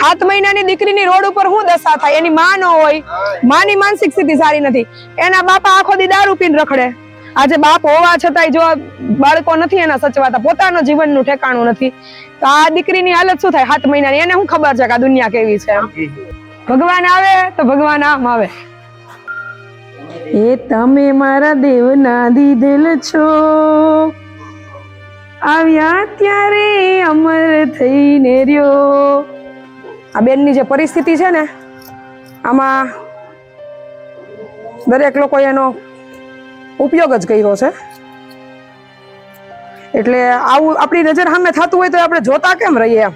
સાત મહિનાની દીકરીની રોડ ઉપર શું દશા થાય? એની માં ન હોય. માની માનસિક સ્થિતિ સારી નથી. એના બાપા આખો દી દારૂ રખડે. આજે બાપ હોવા છતાંય જો બાળકો નથી એના સચવાતા, પોતાનું જીવનનું ઠેકાણું નથી. તો આ દીકરીની હાલત શું થાય સાત મહિનાની? એને શું ખબર છે કે આ દુનિયા કેવી છે? ભગવાન આવે તો ભગવાન આમ આવે. એ તમે મારા દેવના દીધેલ છો. આવ્યા ત્યારે અમર થઈને રહ્યો. આ બેનની જે પરિસ્થિતિ છે ને, આમાં દરેક લોકો એનો ઉપયોગ જ કર્યો છે. એટલે આવું આપણી નજર સામે થતું હોય તો આપણે જોતા કેમ રહીએ એમ?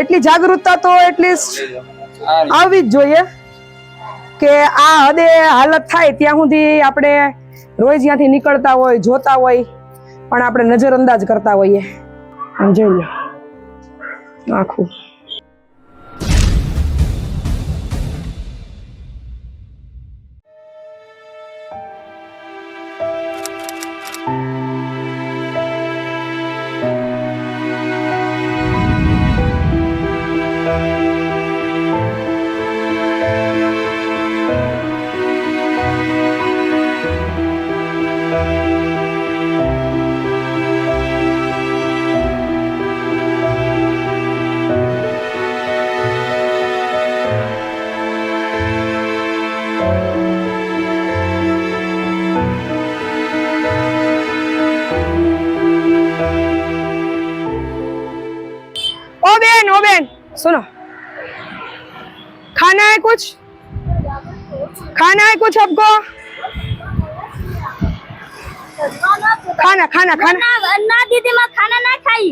એટલી જાગૃતતા તો એટલીસ્ટ આવવી જ જોઈએ કે આ હદે હાલત થાય ત્યાં સુધી આપણે રોજ જ્યાંથી નીકળતા હોય, જોતા હોય, પણ આપણે નજરઅંદાજ કરતા હોઈએ. જોઈ આખું. कुछ आपको? खाना खाना खाना। ना दीदी मैं खाना ना खाई।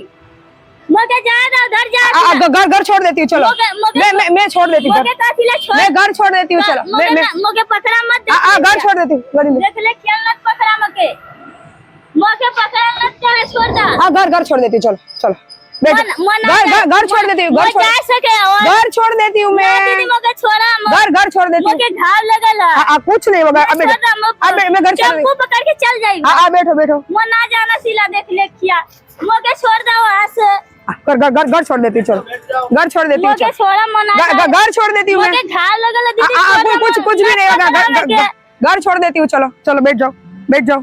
घर घर घर छोड़ देती हूँ चलो। मैं मैं मैं छोड़ देती हूँ छोड़ मैं घर छोड़ देती हूँ चलो। मैं मैं मगे पकड़ा मत घर छोड़ देती हूँ गाड़ी देख ले मत मगे पकड़ा मत करे छोड़ दा हाँ घर घर छोड़ देती हूँ चलो चलो। घर छोड़ देती हूँ घर घर छोड़ देती हूँ मैं घर घर छोड़ देती हूँ। कुछ नहीं होगा। अब मैं घर छोड़ पकड़ के चल जाएगी। बैठो बैठो। मैं ना जाना सिला देख ले घर छोड़ देती छोड़ घर छोड़ देती हूँ घर छोड़ देती हूँ कुछ कुछ भी नहीं होगा। घर छोड़ देती हूँ चलो। चलो बैठ जाओ बैठ जाओ।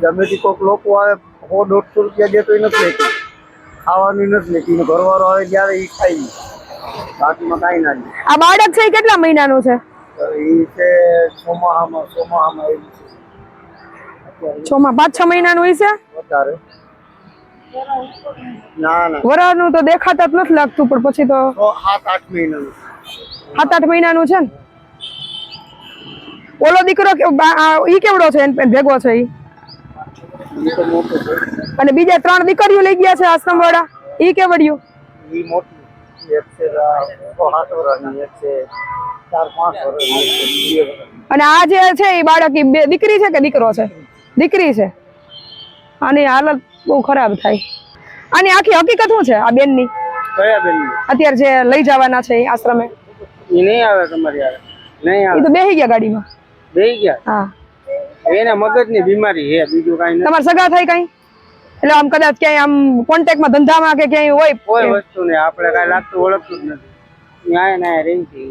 તે કોઈક લોકો આવે સો દોઢસો રૂપિયા દે તો એ નથી લેતી. ખાવાનું નથી લેતી. ઘરવાળો આવે ત્યારે એ ખાઈ બાકીમાં કાંઈ ના લે. આ બાળક છે કેટલા મહિનાનું છે? એ છે ચોમાહામાં ચોમાહામાં એવું છે. પાંચ છ મહિનાનું હોય છે? વધારે. ના ના. વરાળનું તો દેખાતા જ નથી લાગતું પણ પછી તો સાત આઠ મહિનાનું સાત આઠ મહિનાનું છે ને? ઓલો દીકરો કે- આ ઈ કેવડો છે? ભેગો છે ઈ? એ છે અને બીજા ત્રણ દીકરીઓ લઈ ગયા છે આશ્રમ વાળા. ઈ કેવડ્યું ઈ મોટી. એક છે સાત વર્ષની એક છે ચાર પાંચ વર્ષની અને આ જે છે એ બાળક બે દીકરી છે કે દીકરો છે? દીકરી છે. આની હાલત બહુ ખરાબ થાય. આની આખી હકીકત શું છે આ બેનની? કયા બેન અત્યારે જે લઈ જવાના છે એ આશ્રમે. એ નહીં આવે તમારી આવે નહીં એ આવે. તો બેહી ગયા ગાડીમાં? બેહી ગયા? હા. એને મગજની બીમારી છે બીજું કઈ નથી. તમારે સગા થાય કઈ? એટલે આમ કદાચ ક્યાંય આમ કોન્ટેક્ટમાં ધંધામાં કે ક્યાંય હોય? કોઈ વસ્તુ ને આપણે કાંઈ લાગતું ઓળખતું જ નથી. ન્યાય ન્યાય રહી છે.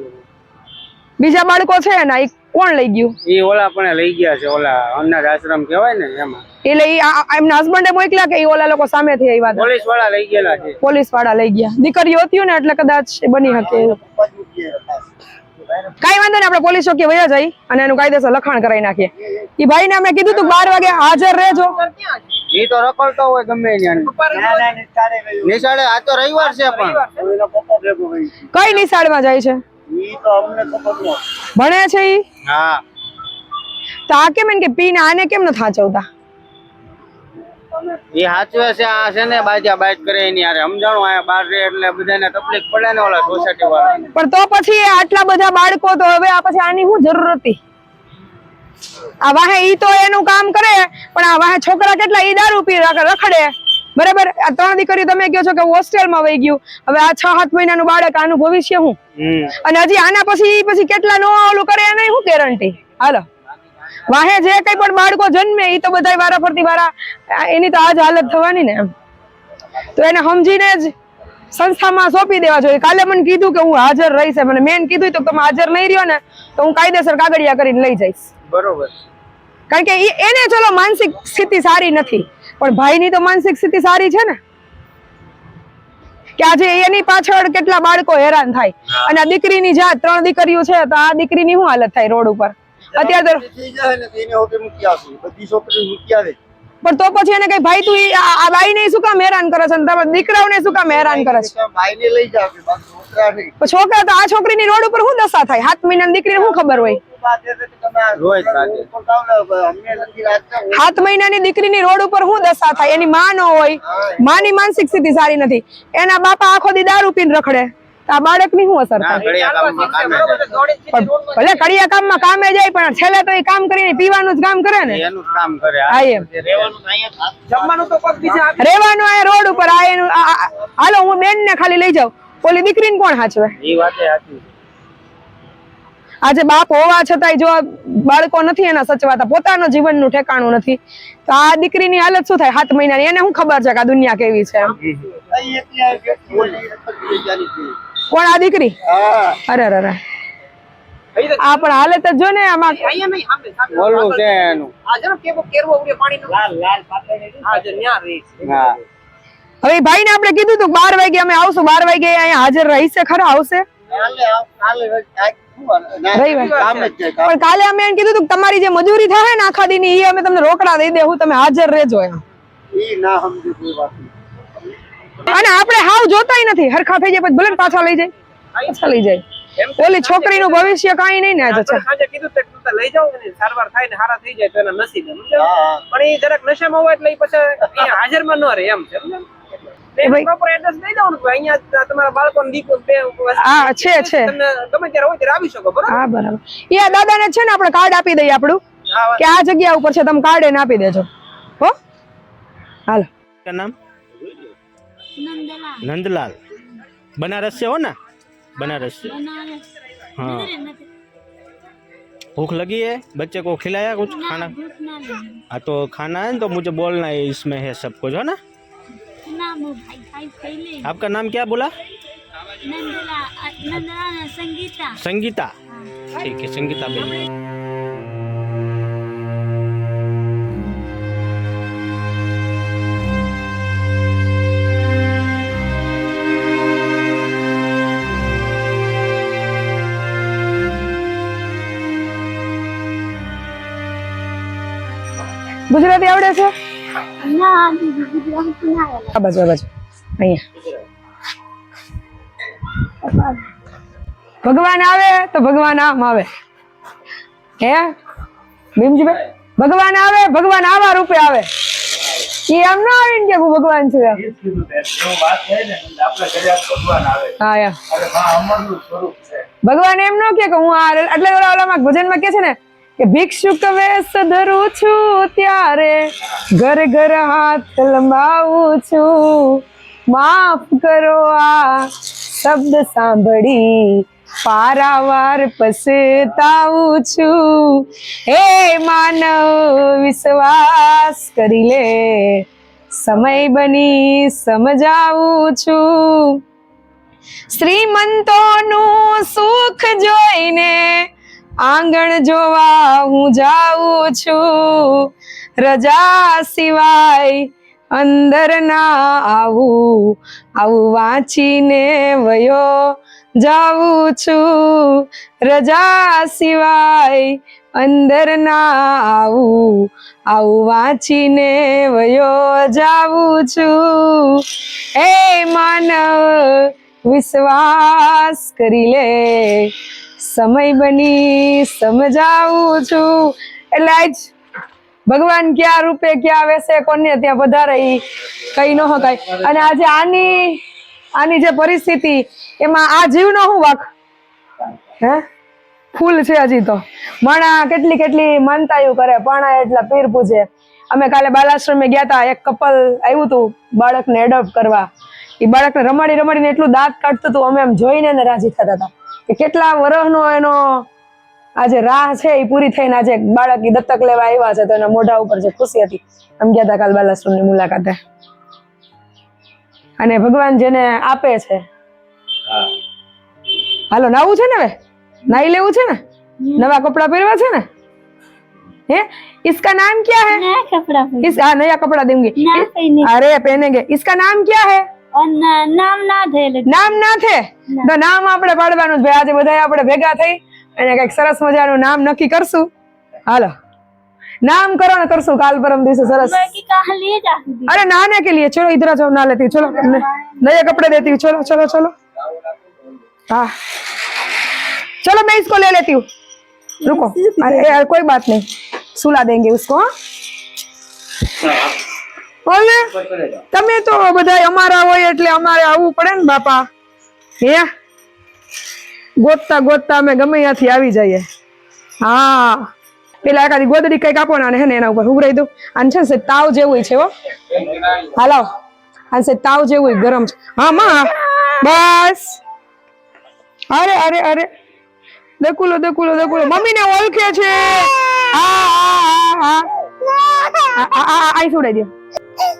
બીજા બાળકો છે ને એ કોણ લઈ ગયું? એ ઓલા પણ લઈ ગયા છે ઓલા અનાજ આશ્રમ કહેવાય ને એમાં. એટલે આ એમના હસબન્ડે મોકલ્યા કે એ ઓલા લોકો સામેથી આવ્યા પોલીસવાળા લઈ ગયેલા છે. પોલીસવાળા લઈ ગયા. દીકરીઓ હતી ને એટલે કદાચ એ બની શકે. કાંઈ વાંધો નહીં આપણે પોલીસ ચોકી વયા જઈ અને એનું કાયદેસર લખાણ કરાવી નાખીએ. એ ભાઈ ને અમે કીધું તું બાર વાગે હાજર રહેજો. એ તો રખડતો હોય ગમે નિશાળે આ તો રવિવાર છે પણ. કઈ નિશાળમાં જાય છે? ભણે છે ઈ? હા. તો આ કેમ કે પીને આને કેમ નથી હાચવતા એ સાચવે છે આ છે ને બાજા બાજ કરે એની હારે. સમજાણું? આયા બહાર રે એટલે બધાને તકલીફ પડે ને ઓલા સોસાયટી વાળા પણ તો પછી આટલા બધા બાળકો તો હવે આ પછી આની શું જરૂર હતી? આ વાહે ઈ તો એનું કામ કરે પણ આ વાહે છોકરા કેટલા ઈ દારૂ પી રખડે. બરાબર? આ ત્રણ દીકરી તમે કહો છો કે હોસ્ટેલમાં વહી ગયું. હવે આ છ સાત મહિનાનું બાળક આનું ભવિષ્ય શું? અને હજી આના પછી પછી કેટલા નો ઓલું કરે એને શું ગેરંટી હાલો. વાહે જે કઈ પણ બાળકો જન્મે એ તો બધા વારા ફરતી વારા એની તો આજ હાલત થવાની ને એમ. તો એને સમજીને જ સંસ્થામાં સોંપી દેવા જોઈએ. કાલે મને કીધું કે હું હાજર રહીશ મને મેન કીધું તો તમે હાજર નહીં રહ્યો ને તો હું કાયદેસર કાગળિયા કરીને લઈ જઈશ. બરોબર. કારણ કે એને ચલો માનસિક સ્થિતિ સારી નથી. પણ ભાઈની તો માનસિક સ્થિતિ સારી છે ને. કે આજે એની પાછળ કેટલા બાળકો હેરાન થાય. અને આ દીકરીની જાત ત્રણ દીકરીઓ છે તો આ દીકરીની શું હાલત થાય રોડ ઉપર? અત્યારે તો થઈ જાય ને એને હોટે મૂકી આવશે બધી છોકરી મૂકી આવે. પણ તો પછી એને કઈ ભાઈ તું આ ભાઈ ને શું કામ હેરાન કરે છે? તમે દીકરાઓને શું કામ હેરાન કરે છે? ભાઈને લઈ જાવ છોકરા નહીં. છોકરા તો આ છોકરીની રોડ ઉપર શું દશા થાય? સાત મહિનાની દીકરી શું ખબર હોય. સાત મહિનાની દીકરીની રોડ ઉપર શું દશા થાય? એની માં ન હોય. માની માનસિક સ્થિતિ સારી નથી. એના બાપા આખો દી દારૂ પીને રખડે. તો આ બાળકની શું અસર થાય? ભલે કડિયા કામમાં કામે જાય પણ છેલ્લે તો એ કામ કરીને પીવાનું જ કામ કરે ને? એનું કામ કરે. હા એમ. જમવાનું તો કોક બીજા આપે. રેવાનું આ રોડ ઉપર આ એનું હાલો હું બેન ને ખાલી લઈ જાઉં. ઓલી દીકરીને કોણ હાચવે? એ વાતે સાચી આજે બાપ હોવા છતાંય જો બાળકો નથી એના સચવાતા પોતાનું જીવનનું ઠેકાણું નથી. તો આ દીકરીની હાલત શું થાય? સાત મહિનાની. એને શું ખબર છે કે આ દુનિયા કેવી છે? એમ કોણ આ દીકરી? અરે અરે અરે. તો આ પણ હાલત જ જો ને આમાં. ઓલું છે એનું. આ જરા કેવો કેરવો ઉડ્યો પાણીનો. હા, જો ન્યા રહે છે. હા. હવે ભાઈ ને આપણે કીધું તું બાર વાગે અમે આવશું બાર વાગે અહીંયા હાજર રહીશે ખરા આવશે? પણ કાલે અમે એમ કીધું તું તમારી જે મજૂરી થાય ને આખા દીની એ અમે તમને રોકડા દઈ દેવું તમે હાજર રહેજો એમ અને આપણે હાવ જોતાય નથી. હરખા થઈ જાય પછી પાછા લઈ જાય. પાછા લઈ જાય. ઓલી છોકરીનું ભવિષ્ય કઈ નહીં ને આજે કીધું લઈ જાવ ને સારવાર થાય ને હારા થઈ જાય તો એના નસીબ પણ એ જરાક ને છે ને આપણે કાર્ડ આપી દઈએ આપણું. કે આ જગ્યા ઉપર છે તમે કાર્ડ એને આપી દેજો. હો? હાલો. નામ? નંદલાલ नंदलाल बनारस से हो ना बनारस से बनारस हाँ नजरे नजर भूख लगी है बच्चे को खिलाया कुछ ना खाना भूख ना लगी हाँ तो खाना है ना तो मुझे बोलना है इसमें है सब कुछ है ना ना वो भाई भाई पहले आपका नाम क्या बोला नंदला नंदलाल संगीता संगीता हाँ ठीक है संगीता बेन ગુજરાતી આવડે છે? ના ગુજરાતી ના આવે આ બાજુ આ બાજુ. અહીંયા. ભગવાન આવે તો ભગવાન આમ આવે. હે? ભીમજીભાઈ? ભગવાન આવે ભગવાન આવા રૂપે આવે. એ એમ ના આવે ને કે હું ભગવાન છું એમ. ભગવાન એમ નો કે કે હું આ એટલે ઓલા ઓલામાં ભજનમાં કે છે ને કે ભિક્ષુક વેશ ધરું છું ત્યારે ઘર ઘર હાથ લંબાવું છું. માફ કરો આ શબ્દ સાંભળી પારાવાર પસતાવું છું. હે માનવ, વિશ્વાસ કરી લે. સમય બની સમજાવું છું. શ્રીમંતોનું સુખ જોઈને આંગણ જોવા હું જાઉં છું. રજા સિવાય અંદર ના આવું. આવું વાંચીને વયો જાઉં છું. રજા સિવાય અંદર ના આવું. આવું વાંચીને વયો જાઉં છું. હે માનવ વિશ્વાસ કરી લે. સમય બની, સમજાવું છું. એટલે આજ ભગવાન ક્યાં રૂપે, ક્યાં વેસે કોને ત્યાં વધારે કઈ ન શકાય અને આજે આની આની જે પરિસ્થિતિ, એમાં આ જીવનો હું વાક? હે? ફૂલ છે હજી તો. માણા કેટલી કેટલી માનતાયું કરે પાણા એટલા પીર પૂજે. અમે કાલે બાલાશ્રમે ગયા હતા એક કપલ આવ્યું હતું બાળકને એડોપ્ટ કરવા. એ બાળકને રમાડી, રમાડીને એટલું દાંત કાઢતું હતું અમે એમ જોઈને રાજી થતા હતા કે કેટલા વર્ષનો એનો આજે રાહ છે એ પૂરી થઈને આજે એક બાળક ઈ દત્તક લેવા આવ્યા છે તો એના મોઢા ઉપર જે ખુશી હતી એમ ગયા હતા કાલ બાલાશ્રમની મુલાકાતે અને ભગવાન જેને આપે છે હાલો નાવું છે ને હવે નાઈ લેવું છે ને નવા કપડા પહેરવા છે ને હે इसका नाम क्या है नया कपड़ा पहन इस हाँ नया कपड़ा दूंगी ना पहने अरे पहनेंगे इसका नाम क्या है નામ તો નામ આપણે પાડવાનું ભાઈ. આજે બધા આપણે ભેગા થઈ અને કંઈક સરસ મજાનું નામ નક્કી કરશું. હાલો. નામ કરો કરશું. કાલ પરમ દિવસે સરસ. અરે નાને કે લીએ ચલો ઇધર જાઓ ના લેતી. ચલો નયે કપડે દેતી ચલો ચલો ચલો. હા. ચલો મેં मैं લે લેતી लेती हूँ रुको કોઈ कोई નહીં. સુલા सुला देंगे उसको ઓલે તમે તો બધા અમારા હોય એટલે અમારે આવવું પડે ને બાપા હે ગોતતા ગોતતા અમે ગમે ત્યાંથી આવી જઈએ હા પેલા એકાદી ગોદડી કંઈક આપો ને હે ને એના ઉપર ઉભરાઈ દઉં અને છે ને તાવ જેવું છે હો હાલો અને છે તાવ જેવું ગરમ છે હા માં બસ અરે અરે અરે દકુલો દકુલો દકુલો મમ્મીને ઓળખે છે આ હા હા હા આ આ આઈ છોડાઈ દો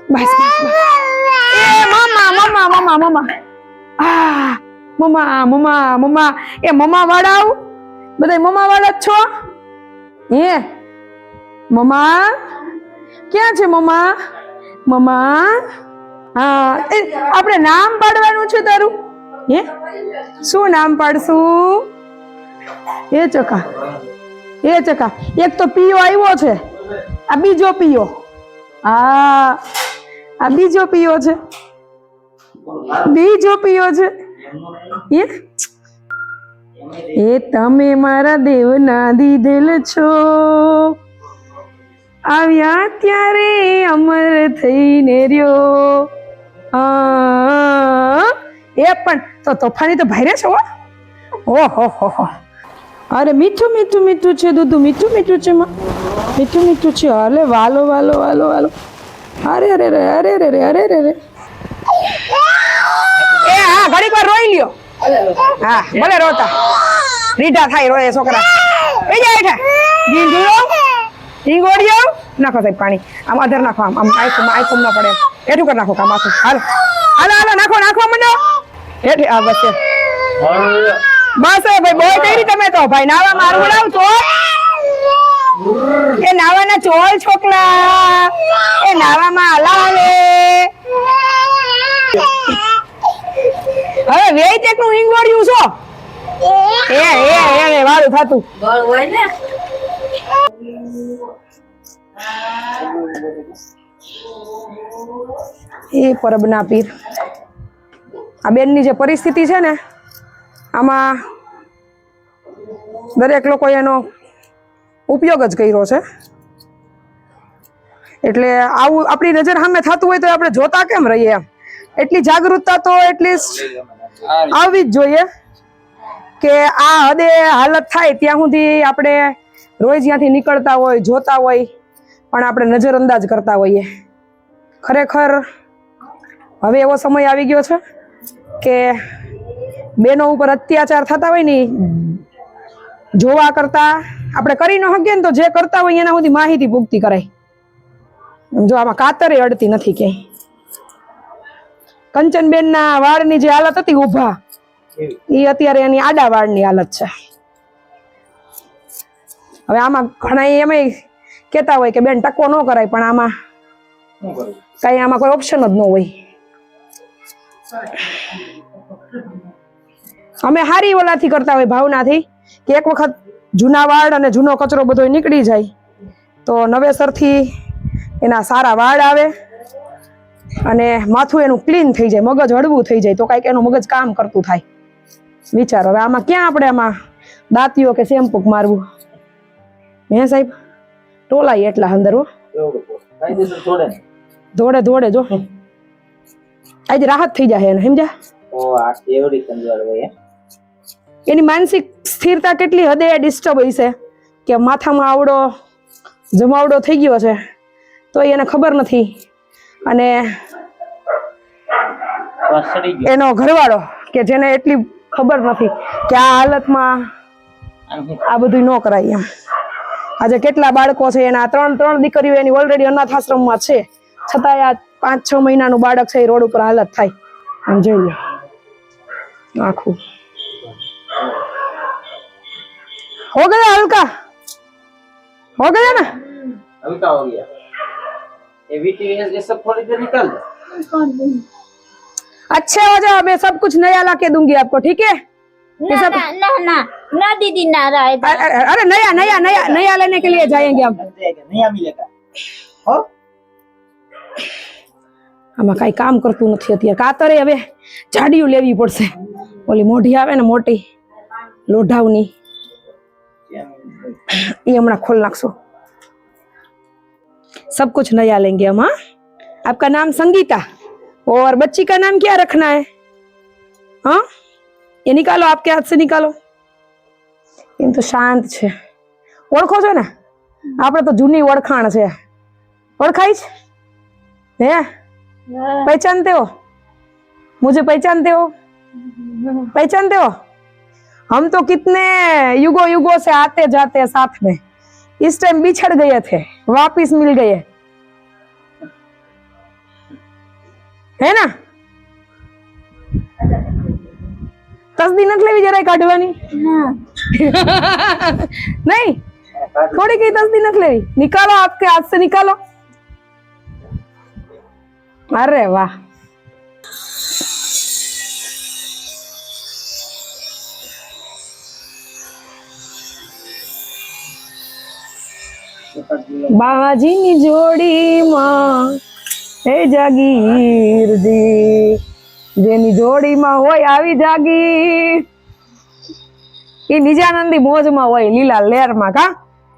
બસ બસ બસ એ મમ્મા મમ્મા મમ્મા મમ્મા આ મમ્મા મમ્મા મમ્મા એ મમ્મા વાળા આવું બધા મમ્મા વાળા છો? હે મમ્મા ક્યાં છે મમ્મા મમ્મા હા એ આપણે નામ પાડવાનું છે તારું? હે? શું નામ પાડશું? એ ચકા એ ચકા. એક તો પીઓ આવ્યો છે. આ બીજો પીઓ. આ આ બીજો પીયો છે. બીજો પીયો છે. એ તમે મારા દેવના દીધેલ છો. આવ્યા ત્યારે અમર થઈને રહ્યો. એ પણ તો તોફાની તો ભાઈ ભાઈરે છો હો. ઓહો, હો હો. અરે મીઠું મીઠું મીઠું છે દૂધું મીઠું મીઠું છે માં. મીઠું મીઠું છે. અલે વાલો વાલો વાલો વાલો. અરે અરે અરે અરે અરે અરે અરે રે રે એ હા ઘડીક વાર રોઈ લ્યો. હા ભલે રોતા. રીઢા થાય રોય છોકરા. એ જાય હેઠા. ઢીંગુડો ઢીંગોડિયો નાખો સાહેબ પાણી. આમ અધર નાખો આમ આમ આઈકુમ આઈકુમ ન પડે. હેઠું કરી નાખો કામ આખું. હાલો. હાલો હાલ નાખો નાખો મને. હેઠે આ બસ બસ એ ભાઈ બોય કરી તમે તો. ભાઈ, નાવા મારું ઉડાવ તો. એ નાવાના ચોલ છોકલા એ નાવામાં હલાવે હવે વેઈ તેકનું ઈંગોડિયું છો? એ એ એ વાળું ને એ પરબના પીર. આ બેનની જે પરિસ્થિતિ છે ને આમાં દરેક લોકો એનો ઉપયોગ જ કર્યો છે. એટલે આવું આપણી નજર સામે થતું હોય તો આપણે જોતા કેમ રહીએ એમ? એટલી જાગૃતતા તો એટલીસ્ટ આવવી જ જોઈએ કે આ હદે હાલત થાય ત્યાં સુધી આપણે રોજ ત્યાંથી નીકળતા હોય, જોતા હોય, પણ આપણે નજરઅંદાજ કરતા હોઈએ. ખરેખર હવે એવો સમય આવી ગયો છે કે બેનો ઉપર અત્યાચાર થતા હોય ને જોવા કરતા આપણે કરી ન શકીએ ને તો જે કરતા હોય એના સુધી માહિતી ભૂગતી કરાય. જો આમાં કાતરે અડતી નથી ક્યાંય કંચનબેનના વાળની જે હાલત હતી ઊભા એ અત્યારે એની આડા વાળની હાલત છે. હવે આમાં ઘણા એમ કેતા હોય કે બેન ટકો ન કરાય પણ આમાં કઈ આમાં કોઈ ઓપ્શન જ ન હોય. અમે હારી ઓલાથી કરતા હોય ભાવનાથી કે એક વખત જૂના વાળ અને જૂનો કચરો બધો નીકળી જાય તો નવેસરથી એના સારા વાળ આવે અને માથું એનું ક્લીન થઈ જાય, મગજ હળવું થઈ જાય, તો કાંઈક એનું મગજ કામ કરતું થાય. વિચાર, હવે આમાં ક્યાં આપણે આમાં દાંતીઓ કે શેમ્પૂ મારવું? હે સાહેબ? ટોલાય એટલા અંદર ધોડે દોડે જો. આજે રાહત થઈ જાય એને, સમજ્યા? એવડી કંજવાળ હોય એની માનસિક સ્થિરતા કેટલી હદે ડિસ્ટર્બ હોય છે? કે માથામાં આવડો જમાવડો થઈ ગયો છે તો એને ખબર નથી. અને એનો ઘરવાળો કે જેને એટલી ખબર નથી કે આ હાલતમાં આ બધું ન કરાય એમ. આજે કેટલા બાળકો છે એના ત્રણ ત્રણ દીકરીઓ એની ઓલરેડી અનાથ આશ્રમમાં છે. છતાંય આ પાંચ છ મહિનાનું બાળક છે એ રોડ ઉપર હાલત થાય. આમ જોઈ લો. આખું. હો ગયા હલકા હો ગયા ને हल्का हो गया ये वीटीएस ये सब थोड़ी देर निकाल दो अच्छे हो जाओ मैं सब कुछ नया ला के दूंगी आपको ठीक है ना ना ना ना ना दीदी ना रहा है अरे अरे- अरे नया नया नया नया लेने के लिए जाएंगे हम लग जाएगा नया मिलेगा हो આમાં કાંઈ કામ કરતું નથી અત્યારે કાતરે હવે જાડિયું લેવી પડશે ઓલી મોઢી આવે ને મોટી લોઢાવની એ હમણાં ખોલ નાખશો सब कुछ नया लेंगे हम हाँ आपका नाम संगीता और बच्ची का नाम क्या रखना है हाँ ये निकालो आपके हाथ से निकालो એમ તો શાંત છે ઓળખો છો ને આપણે તો જૂની ઓળખાણ છે ઓળખાય છે હે पहचानते हो मुझे पहचानते हो पहचानते हो हम तो कितने युगों युगों से आते जाते हैं साथ में इस टाइम बिछड़ गए थे वापिस मिल गए है ना તસદી નથી લેવી જરાય કાઢવાની નહીં થોડી કઈ તસદી નથી લેવી નિકાલો આપકે હાથ से निकालो અરે વાહ બાજીની જોડીમાં હે જાગીરજી જેની જોડીમાં હોય આવી જાગીર. એ નિજાનંદી મોજમાં હોય લીલા લેરમાં કા?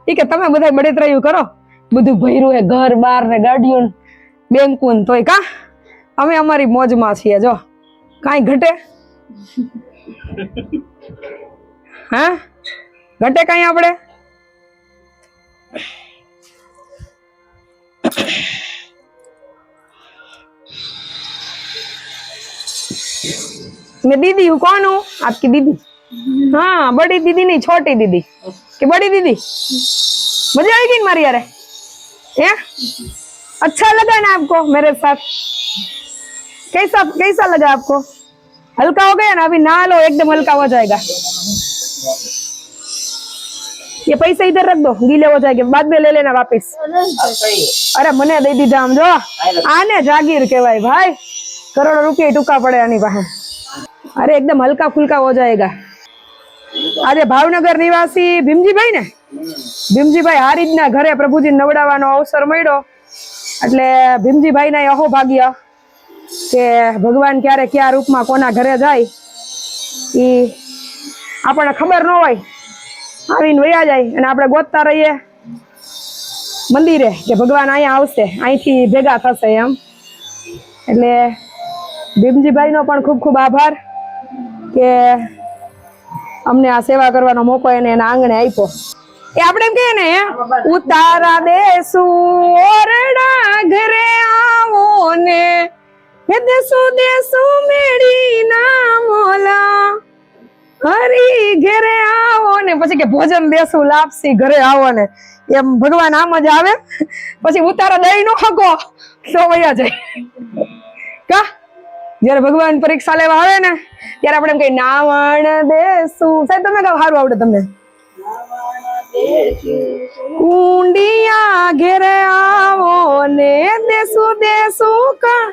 ઈ કે તમે બધા બળેતરાયું કરો. બધું ભર્યું હે ઘર, બાર ને ગાડીઓ ને તોય કા? અમે અમારી મોજમાં છીએ, જો. કાંઈ ઘટે? હા? ઘટે કાંઈ આપણે? मैं दीदी हूँ कौन हूँ आपकी दीदी हाँ बड़ी दीदी नहीं छोटी दीदी कि बड़ी दीदी मजा आएगी ना मारी यार ये अच्छा लगा ना आपको मेरे साथ कैसा कैसा लगा आपको हल्का हो गया ना अभी नहा लो एकदम हल्का हो जाएगा ये पैसे इधर रख दो गीले हो जाएंगे बाद में ले लेना वापस અરે મને દઈ દીધા આમ જો આને જાગીર કહેવાય ભાઈ કરોડો રૂપિયા ટૂંકા પડે આની પાસે અરે એકદમ હલકા ફુલકા હો જાયેગા આજે ભાવનગર નિવાસી ભીમજીભાઈ ને ભીમજીભાઈ હારીજના ઘરે પ્રભુજી નવડાવવાનો અવસર મળ્યો એટલે ભીમજીભાઈ ના અહો ભાગ્ય કે ભગવાન ક્યારે કયા રૂપમાં કોના ઘરે જાય ઈ આપણને ખબર ન હોય આવીને વયા જાય અને આપણે ગોતતા રહીએ. મંદિરે કે ભગવાન અહીંયા આવશે. અહીંથી ભેગા થશે એમ. એટલે ભીમજીભાઈનો પણ ખૂબ ખૂબ આભાર કે અમને આ સેવા કરવાનો મોકો એને એના આંગણે આપ્યો. એ આપણે એમ કહીએ ને, ઉતારા દેસુ ઓરડા ઘરે આવો ને. દેસુ દેસુ મેળી ના મોલા. હરી ઘેરે આવો ને. પછી કે ભોજન દેશું લાપસી ઘરે આવો ને. એમ ભગવાન આમ જ આવે. પછી ઉતારો દઈ નો હકો તો વયા જાય. કા? જયારે ભગવાન પરીક્ષા લેવા આવે ને, ત્યારે આપણે એમ કઈ નાવણ દેશું સાહેબ, તમે કહો સારું આવડે તમને. કુંડિયા ઘેરે આવો ને દેશું દેશું કા?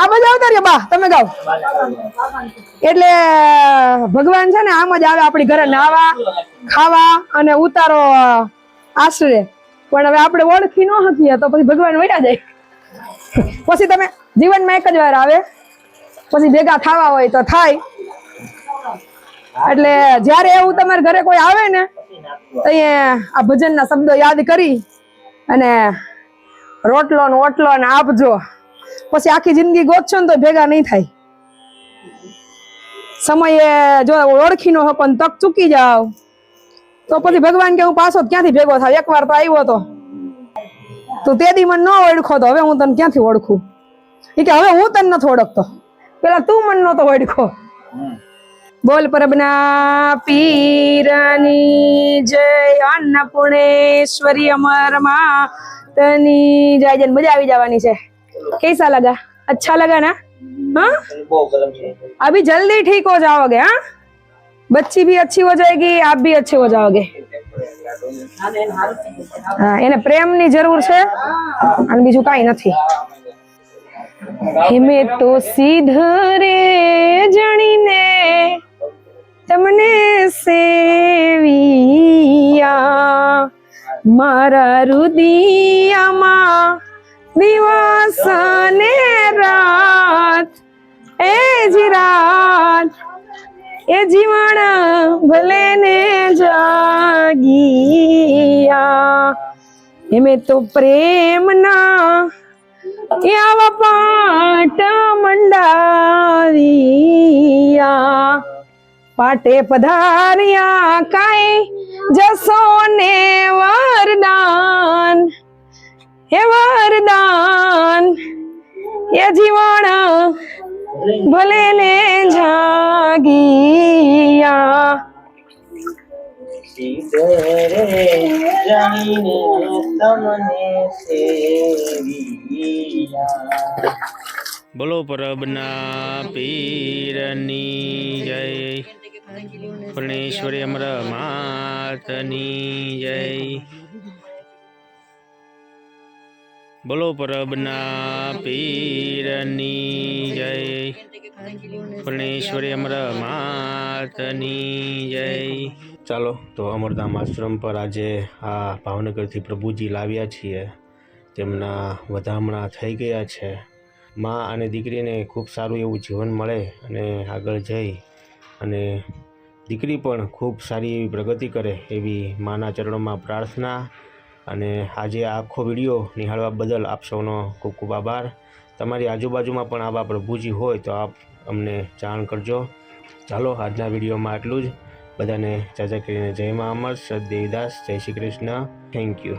આ જ આવતા બા, તમે ગાઓ. એટલે, ભગવાન છે ને, આમ જ આવે આપણી ઘરે નાવા ખાવા અને ઉતારો આશરે. પણ હવે આપણે ઓળખી ન શકીએ, તો પછી ભગવાન વયા જાય. પછી તમે જીવનમાં એક જ વાર આવે. પછી ભેગા થવા હોય તો થાય. એટલે જ્યારે એવું તમારા ઘરે કોઈ આવે ને અહીંયા આ ભજનના શબ્દો યાદ કરી અને રોટલો ને ઓટલો ને આપજો પછી આખી જિંદગી ગોતશો ને તો ભેગા નહીં થાય. સમયે જો ઓળખી નો ને તક ચૂકી જાવ. તો પછી ભગવાન કે હું પાછો ક્યાંથી ભેગો થાય એકવાર તો આવ્યો તો. તું તે દી મને ન ઓળખો તો હવે હું તને ક્યાંથી ઓળખું? એ કે હવે હું તને નથી ઓળખતો. પેલા તું મને નતો ઓળખો. બોલ પરબના પીરની જય અન્નપૂર્ણેશ્વરી અમર માતની જય જન મજા આવી જવાની છે. कैसा लगा अच्छा लगा ना हाँ अभी जल्दी ठीक हो जाओगे हाँ बच्ची भी अच्छी हो जाएगी आप भी अच्छे हो जाओगे હા એને પ્રેમની જરૂર છે અને બીજું કાંઈ નથી હિમે તો સીધરે જણીને તમને સેવિયા મારા રુદિયામાં દિવસ ને રાત એ જી રાત એ જીવણ ભલે ને જાગીયા એમે તો પ્રેમના આવા પાટ મંડાવીયા પાટે પધાર્યા કાંઈ જસો ને વરદાન હે વરદાન એ જીવણ ભલે ને જાગિયા. બોલો પરબના પીરની જય. પૂર્ણેશ્વરી અમર માતની જય. બોલો પરબના પીરની જય. પૂર્ણેશ્વરી અમર માતની જય. ચાલો, તો અમરધામ આશ્રમ પર આજે આ ભાવનગરથી પ્રભુજી લાવ્યા છીએ. તેમના વધામણા થઈ ગયા છે. મા અને દીકરીને ખૂબ સારું એવું જીવન મળે અને આગળ જઈ અને દીકરી પણ ખૂબ સારી એવી પ્રગતિ કરે એવી માના ચરણોમાં પ્રાર્થના અને આજે આખો વીડિયો નિહાળવા બદલ આપ સૌનો ખૂબ ખૂબ આભાર. તમારી આજુબાજુમાં પણ આવા પ્રભુજી હોય તો આપ અમને જાણ કરજો. ચાલો, આજના વિડીયોમાં આટલું જ. બધાને ચાચા કરીને જય મા અમર. શ્રદ્ધેવદાસ જય શ્રી કૃષ્ણ. Thank you.